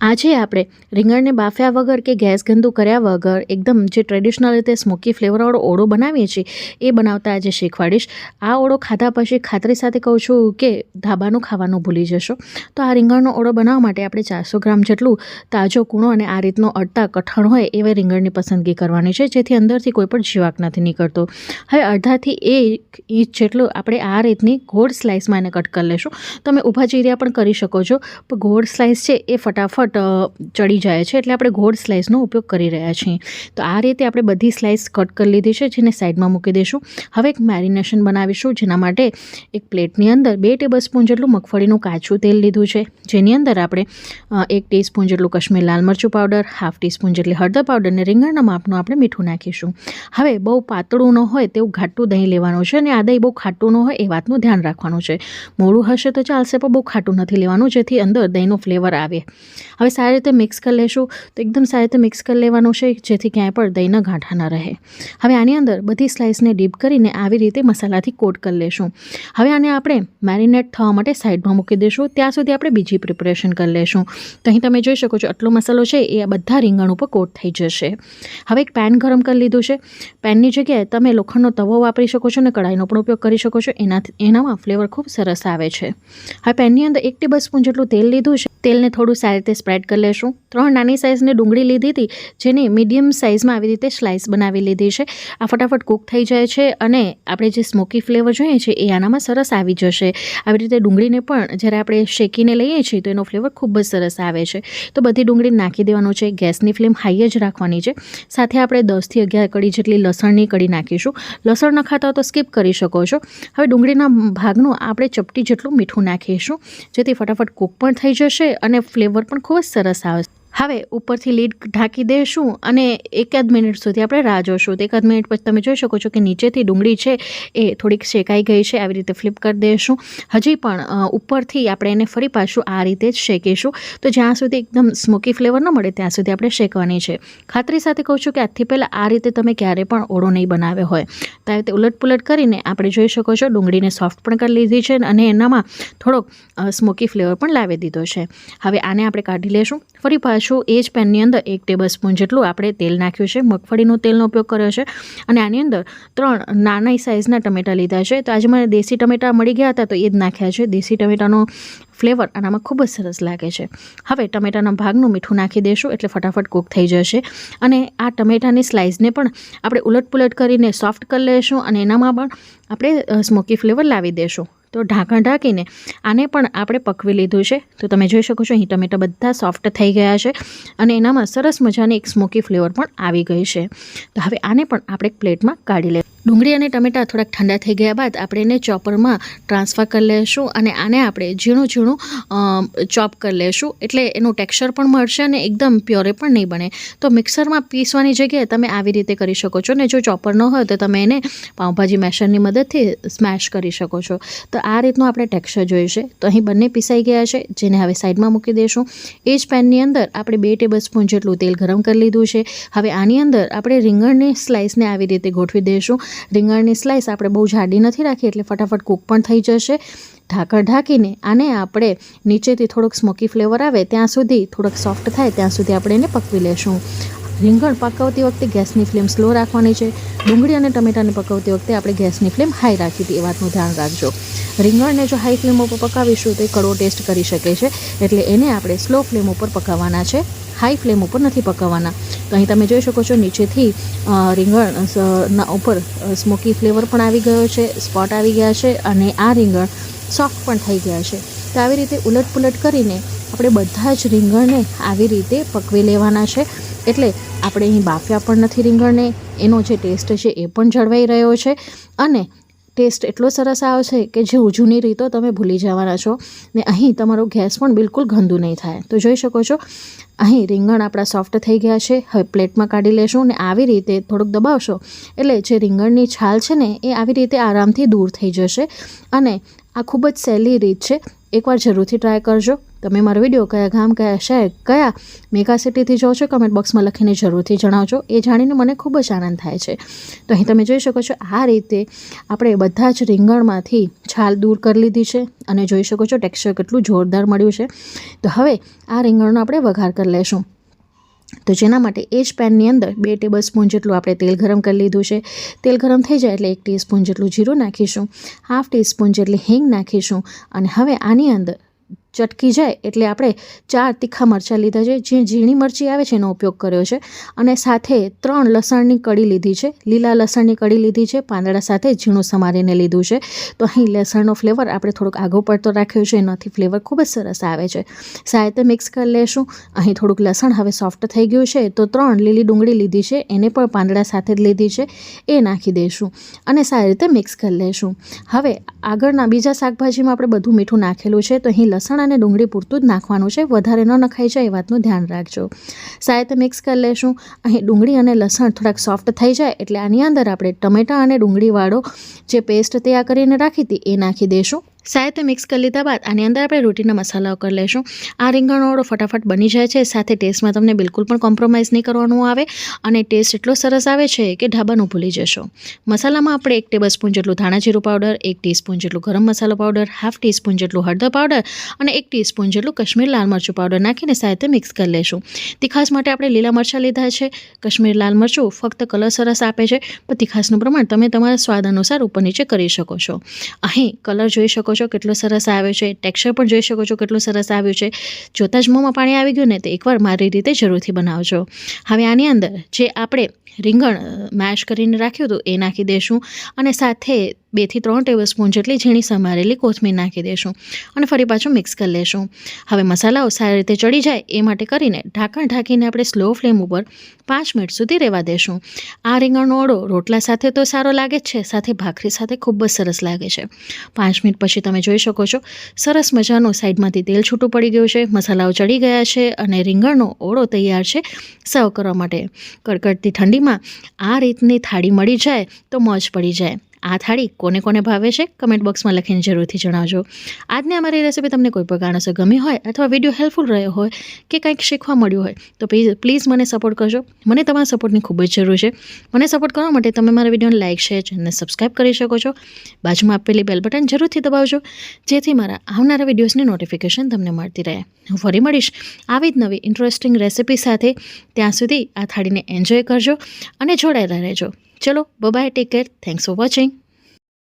આજે આપણે રીંગણને બાફ્યા વગર કે ગેસ ગંદુ કર્યા વગર એકદમ જે ટ્રેડિશનલ રીતે સ્મોકી ફ્લેવરવાળો ઓળો બનાવીએ છીએ, એ બનાવતા આજે શીખવાડીશ. આ ઓળો ખાધા પછી ખાતરી સાથે કહું છું કે ધાબાનું ખાવાનું ભૂલી જશો. તો આ રીંગણનો ઓળો બનાવવા માટે આપણે ચારસો ગ્રામ જેટલું તાજો કૂણો અને આ રીતનો અડતા કઠણ હોય એવા રીંગણની પસંદગી કરવાની છે, જેથી અંદરથી કોઈ પણ જીવાક નથી નીકળતો. હવે અડધાથી એક ઇંચ જેટલું આપણે આ રીતની ગોળ સ્લાઇસમાં એને કટ કરી લેશું. તમે ઊભા ચીરિયા પણ કરી શકો છો. પણ ગોળ સ્લાઇસ છે એ ફટાફટ અ, ચડી જાય છે એટલે આપણે ગોળ સ્લાઇસનો ઉપયોગ કરી રહ્યા છીએ. તો આ રીતે આપણે બધી સ્લાઇસ કટ કરી લીધી છે જેને સાઈડમાં મૂકી દઈશું. હવે એક મેરિનેશન બનાવીશું જેના માટે એક પ્લેટની અંદર બે ટેબલ સ્પૂન જેટલું મગફળીનું કાચું તેલ લીધું છે. જેની અંદર આપણે એક ટીસ્પૂન જેટલું કશ્મીર લાલ મરચું પાવડર હાફ ટીસ્પૂન જેટલી હળદર પાવડર અને રીંગણના માપનું આપણે મીઠું નાખીશું. હવે બહુ પાતળું ન હોય તેવું ઘાટું દહીં લેવાનું છે અને આ દહીં બહુ ખાટું ન હોય એ વાતનું ધ્યાન રાખવાનું છે. મોડું હશે તો ચાલશે પણ બહુ ખાટું નથી લેવાનું જેથી અંદર દહીંનો ફ્લેવર આવે. હવે સારી રીતે મિક્સ કરી લેશું તો એકદમ સારી રીતે મિક્સ કરી લેવાનું છે, જેથી ક્યાંય પણ દહીંના ગાંઠા ન રહે. હવે આની અંદર બધી સ્લાઇસને ડીપ કરીને આવી રીતે મસાલાથી કોટ કરી લેશું. હવે આને આપણે મેરિનેટ થવા માટે સાઈડમાં મૂકી દઈશું. ત્યાં સુધી આપણે બીજી પ્રિપરેશન કરી લેશું. તો અહીં તમે જોઈ શકો છો આટલો મસાલો છે, એ બધા રીંગણ ઉપર કોટ થઈ જશે. હવે એક પેન ગરમ કરી લીધું છે. પેનની જગ્યાએ તમે લોખંડનો તવો વાપરી શકો છો અને કઢાઈનો પણ ઉપયોગ કરી શકો છો. એનાથી, એનામાં ફ્લેવર ખૂબ સરસ આવે છે. હવે પેનની અંદર એક ટેબલ સ્પૂન જેટલું તેલ લીધું છે. તેલને થોડું સારી રીતે સ્પ્રેડ કરી લેશું. ત્રણ નાની સાઇઝની ડુંગળી લીધી હતી, જેને મીડિયમ સાઇઝમાં આવી રીતે સ્લાઇસ બનાવી લીધી છે. આ ફટાફટ કૂક થઈ જાય છે અને આપણે જે સ્મોકી ફ્લેવર જોઈએ છે, એ આનામાં સરસ આવી જશે. આવી રીતે ડુંગળીને પણ જ્યારે આપણે શેકીને લઈએ છીએ, તો એનો ફ્લેવર ખૂબ જ સરસ આવે છે. તો બધી ડુંગળી નાખી દેવાનું છે. ગેસની ફ્લેમ હાઈ જ રાખવાની છે. સાથે આપણે દસથી અગિયાર કડી જેટલી લસણની કડી નાખીશું. લસણ ન ખાતા તો સ્કીપ કરી શકો છો. હવે ડુંગળીના ભાગનું આપણે ચપટી જેટલું મીઠું નાખીશું, જેથી ફટાફટ કૂક પણ થઈ જશે અને ફ્લેવર પણ ખૂબ જ સરસ આવશે હવે ઉપરથી લીડ ઢાંકી દઈશું અને એકાદ મિનિટ સુધી આપણે રાહ જોશું. એકાદ મિનિટ પછી તમે જોઈ શકો છો કે નીચેથી ડુંગળી છે એ થોડીક શેકાઈ ગઈ છે. આવી રીતે ફ્લિપ કરી દઈશું હજી પણ ઉપરથી આપણે એને ફરી પાછું આ રીતે જ શેકીશું. તો જ્યાં સુધી એકદમ સ્મોકી ફ્લેવર ન મળે, ત્યાં સુધી આપણે શેકવાની છે. ખાતરી સાથે કહું છું કે આજથી પહેલાં આ રીતે તમે ક્યારે પણ ઓળો નહીં બનાવ્યો હોય. તો આ રીતે ઉલટપુલટ કરીને આપણે જોઈ શકો છો ડુંગળીને સોફ્ટ પણ કરી લીધી છે અને એનામાં થોડોક સ્મોકી ફ્લેવર પણ લાવી દીધો છે. હવે આને આપણે કાઢી લેશું. ફરી પાછું એ જ પેનની અંદર એક ટેબલ સ્પૂન જેટલું આપણે તેલ નાખ્યું છે. મગફળીનો તેલનો ઉપયોગ કર્યો છે. અને આની અંદર ત્રણ નાની સાઇઝના ટમેટાં લીધા છે. તો આજે મને દેશી ટમેટાં મળી ગયા હતા તો એ જ નાખ્યા છે. દેશી ટમેટાનો ફ્લેવર આનામાં ખૂબ જ સરસ લાગે છે. હવે ટમેટાના ભાગનું મીઠું નાખી દેશું એટલે ફટાફટ કૂક થઈ જશે. અને આ ટમેટાની સ્લાઇસને પણ આપણે ઉલટ પુલટ કરીને સોફ્ટ કરી લઈશું અને એનામાં પણ આપણે સ્મોકી ફ્લેવર લાવી દઈશું તો ઢાંકણ ઢાંકીને આને પણ આપણે પકવી લીધું છે. તો તમે જોઈ શકો છો અહીં ટમેટા બધા સોફ્ટ થઈ ગયા છે અને એનામાં સરસ મજાની એક સ્મોકી ફ્લેવર પણ આવી ગઈ છે. તો હવે આને પણ આપણે એક પ્લેટમાં કાઢી લઈએ ડુંગળી અને ટમેટા થોડાક ઠંડા થઈ ગયા બાદ આપણે એને ચોપરમાં ટ્રાન્સફર કરી લઈશું અને આને આપણે ઝીણું ઝીણું ચોપ કરી લઈશું એટલે એનું ટેક્સચર પણ મળશે અને એકદમ પ્યોરે પણ નહીં બને. તો મિક્સરમાં પીસવાની જગ્યાએ તમે આવી રીતે કરી શકો છો ને જો ચોપર ન હોય તો તમે એને પાઉંભાજી મેશરની મદદથી સ્મેશ કરી શકો છો. તો આ રીતનું આપણે ટેક્સચર જોઈશે. તો અહીં બંને પીસાઈ ગયા છે, જેને હવે સાઈડમાં મૂકી દઈશું એ જ પેનની અંદર આપણે બે ટેબલ સ્પૂન જેટલું તેલ ગરમ કરી લીધું છે. હવે આની અંદર આપણે રીંગણની સ્લાઇસને આવી રીતે ગોઠવી દઈશું રીંગણની સ્લાઇસ આપણે બહુ જાડી નથી રાખી એટલે ફટાફટ કૂક પણ થઈ જશે. ઢાંકણ ઢાંકીને આને આપણે નીચેથી થોડોક સ્મોકી ફ્લેવર આવે ત્યાં સુધી થોડોક સોફ્ટ થાય ત્યાં સુધી આપણે એને પકવી લેશું. રીંગણ પકવતી વખતે ગેસની ફ્લેમ સ્લો રાખવાની છે. ડુંગળી અને ટમેટાને પકવતી વખતે આપણે ગેસની ફ્લેમ હાઈ રાખી હતી એ વાતનું ધ્યાન રાખજો. રીંગણને જો હાઈ ફ્લેમ ઉપર પકાવીશું તો એ કડવો ટેસ્ટ કરી શકે છે. એટલે એને આપણે સ્લો ફ્લેમ ઉપર પકાવવાના છે. હાઈ ફ્લેમ ઉપર નથી પકાવવાના. તો અહીં તમે જોઈ શકો છો નીચેથી અ, રીંગણ ના ઉપર સ્મોકી ફ્લેવર પણ આવી ગયો છે સ્પોટ આવી ગયા છે અને આ રીંગણ સોફ્ટ પણ થઈ ગયા છે. તો આવી રીતે ઉલટ પુલટ કરીને આપણે બધા જ રીંગણને આવી રીતે પકવી લેવાના છે. એટલે આપણે અહીં બાફ્યા પણ નથી રીંગણને એનો જે ટેસ્ટ છે એ પણ જળવાઈ રહ્યો છે અને ટેસ્ટ એટલો સરસ આવશે કે જે જૂની રીતો તમે ભૂલી જવાના છો ને અહીં તમારો ગેસ પણ બિલકુલ ગંદુ નહીં થાય. તો જોઈ શકો છો, અહીં રીંગણ આપણા સોફ્ટ થઈ ગયા છે. હવે પ્લેટમાં કાઢી લેશું ને આવી રીતે થોડુંક દબાવશો એટલે જે રીંગણની છાલ છે ને, એ આવી રીતે આરામથી દૂર થઈ જશે અને આ ખૂબ જ સહેલી રીત છે. એકવાર જરૂરથી ટ્રાય કરજો. તમે મારો વીડિયો કયા ગામ, કયા શહેર, કયા મેગા સિટીથી જોવો છો કમેન્ટ બોક્સમાં લખીને જરૂરથી જણાવજો. એ જાણીને મને ખૂબ જ આનંદ થાય છે. તો અહીં તમે જોઈ શકો છો, આ રીતે આપણે બધા જ રીંગણમાંથી છાલ દૂર કરી લીધી છે અને જોઈ શકો છો ટેક્સચર કેટલું જોરદાર મળ્યું છે. તો હવે આ રીંગણનો આપણે વઘાર કરી લેશું. તો જેના માટે એ જ પેનની અંદર બે ટેબલ સ્પૂન જેટલું આપણે તેલ ગરમ કરી લીધું છે. તેલ ગરમ થઈ જાય એટલે એક ટીસ્પૂન જેટલું જીરું નાખીશું. હાફ ટીસ્પૂન જેટલી હિંગ નાખીશું. અને હવે આની અંદર ચટકી જાય એટલે આપણે ચાર તીખા મરચાં લીધા છે. જે ઝીણી મરચી આવે છે એનો ઉપયોગ કર્યો છે. અને સાથે ત્રણ લસણની કડી લીધી છે. લીલા લસણની કડી લીધી છે. પાંદડા સાથે ઝીણું સમારીને લીધું છે. તો અહીં લસણનો ફ્લેવર આપણે થોડોક આગો પડતો રાખ્યો છે. એનાથી ફ્લેવર ખૂબ જ સરસ આવે છે. સાથે મિક્સ કરી લેશું. અહીં થોડુંક લસણ હવે સોફ્ટ થઈ ગયું છે. તો ત્રણ લીલી ડુંગળી લીધી છે. એને પણ પાંદડા સાથે જ લીધી છે. એ નાખી દઈશું અને સારી રીતે મિક્સ કરી લેશું. હવે આગળના બીજા શાકભાજીમાં આપણે બધું મીઠું નાખેલું છે. તો અહીં લસણ અને ડુંગળી પૂરતું જ નાખવાનું છે. વધારે ન નખાઈ જાય એ વાતનું ધ્યાન રાખજો. સાથે મિક્સ કરી લેશું. અહીં ડુંગળી અને લસણ થોડાક સોફ્ટ થઈ જાય એટલે આની અંદર આપણે ટમેટાં અને ડુંગળીવાળો જે પેસ્ટ તૈયાર કરીને રાખી હતી એ નાખી દઈશું સાથે મિક્સ કરી લીધા બાદ આની અંદર આપણે રોટીના મસાલાઓ કરી લેશું આ રીંગણનો ઓળો ફટાફટ બની જાય છે. સાથે ટેસ્ટમાં તમને બિલકુલ પણ કોમ્પ્રોમાઇઝ નહીં કરવાનું આવે અને ટેસ્ટ એટલો સરસ આવે છે કે ઢાબાનું ભૂલી જશો. મસાલામાં આપણે એક ટેબલ સ્પૂન જેટલું ધાણા જીરું પાવડર એક ટીસ્પૂન જેટલું ગરમ મસાલો પાવડર હાફ ટીસ્પૂન જેટલું હળદર પાવડર અને એક ટીસ્પૂન જેટલું કશ્મીર લાલ મરચું પાવડર નાખીને સાથે મિક્સ કરી લેશું તીખાસ માટે આપણે લીલા મરચાં લીધા છે. કશ્મીર લાલ મરચું ફક્ત કલર સરસ આપે છે. પણ તીખાસનું પ્રમાણ તમે તમારા સ્વાદ અનુસાર ઉપર નીચે કરી શકો છો. અહીં કલર જોઈ શકો છો, કેટલો સરસ આવ્યો છે ટેક્સચર પણ જોઈ શકો છો, કેટલું સરસ આવ્યું છે. જોતાં જ મોંમાં પાણી આવી ગયું ને, તો એકવાર મારી રીતે જરૂરથી બનાવજો. હવે આની અંદર જે આપણે રીંગણ મેશ કરીને રાખ્યું હતું, એ નાખી દઈશું અને સાથે બેથી ત્રણ ટેબલ સ્પૂન જેટલી ઝીણી સમારેલી કોથમીર નાખી દઈશું અને ફરી પાછું મિક્સ કરી લેશું. હવે મસાલાઓ સારી રીતે ચડી જાય એ માટે કરીને ઢાંકણ ઢાંકીને આપણે સ્લો ફ્લેમ ઉપર પાંચ મિનિટ સુધી રહેવા દેશું. આ રીંગણનો ઓળો રોટલા સાથે તો સારો લાગે જ છે, સાથે ભાખરી સાથે ખૂબ જ સરસ લાગે છે. પાંચ મિનિટ પછી તમે જોઈ શકો છો, સરસ મજાનું સાઈડમાંથી તેલ છૂટું પડી ગયું છે, મસાલાઓ ચડી ગયા છે અને રીંગણનો ઓળો તૈયાર છે સર્વ કરવા માટે. કડકડતી ઠંડીમાં આ રીતની થાળી મળી જાય તો મોજ પડી જાય. આ થાળી કોને કોને ભાવે છે કમેન્ટ બોક્સમાં લખીને જરૂરથી જણાવજો. આજની અમારી રેસીપી તમને કોઈ પણ કારણોસર ગમી હોય અથવા વીડિયો હેલ્પફુલ રહ્યો હોય કે કંઈક શીખવા મળ્યું હોય, તો પ્લીઝ પ્લીઝ મને સપોર્ટ કરજો. મને તમારા સપોર્ટની ખૂબ જ જરૂર છે. મને સપોર્ટ કરવા માટે તમે મારા વિડીયોને લાઇક શેર અને સબસ્ક્રાઈબ કરી શકો છો. બાજુમાં આપેલી બેલ બટન જરૂરથી દબાવજો, જેથી મારા આવનારા વિડીયોઝની નોટિફિકેશન તમને મળતી રહે. હું ફરી મળીશ આવી જ નવી ઇન્ટરેસ્ટિંગ રેસીપી સાથે. ત્યાં સુધી આ થાળીને એન્જોય કરજો અને જોડાયેલા રહેજો. ચલો bye bye take care thanks for watching